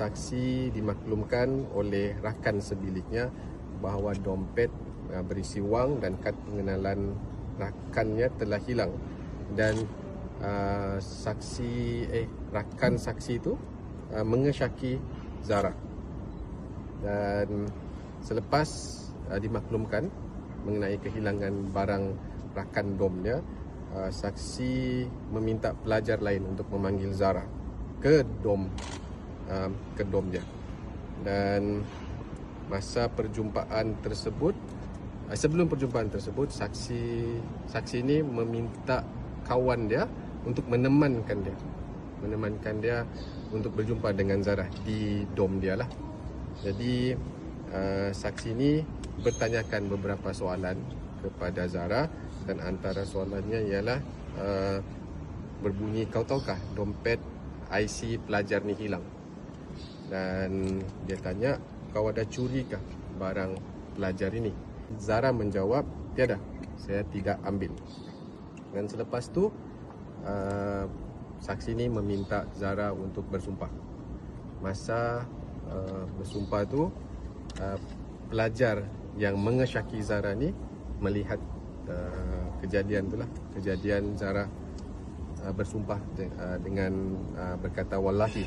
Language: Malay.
saksi dimaklumkan oleh rakan sebiliknya bahawa dompet uh, berisi wang dan kad pengenalan rakannya telah hilang. Dan uh, saksi eh rakan saksi itu uh, mengesyaki Zara. Dan selepas uh, dimaklumkan mengenai kehilangan barang rakan dom dia uh, saksi meminta pelajar lain untuk memanggil Zara ke dom dom dia dan masa perjumpaan tersebut uh, sebelum perjumpaan tersebut saksi saksi ini meminta kawan dia untuk menemankan dia. Menemankan dia untuk berjumpa dengan Zara di dom dia lah. Jadi uh, saksi ini bertanyakan beberapa soalan kepada Zara dan antara soalannya ialah uh, berbunyi kau tahukah dompet IC pelajar ni hilang dan dia tanya kau ada curi kah barang pelajar ini? Zara menjawab tiada saya tidak ambil. Dan selepas tu uh, saksi ini meminta Zara untuk bersumpah. Masa uh, bersumpah tu uh, pelajar yang mengesyaki Zara ni melihat uh, kejadian tu lah. Kejadian Zara uh, bersumpah de- uh, dengan uh, berkata wallahi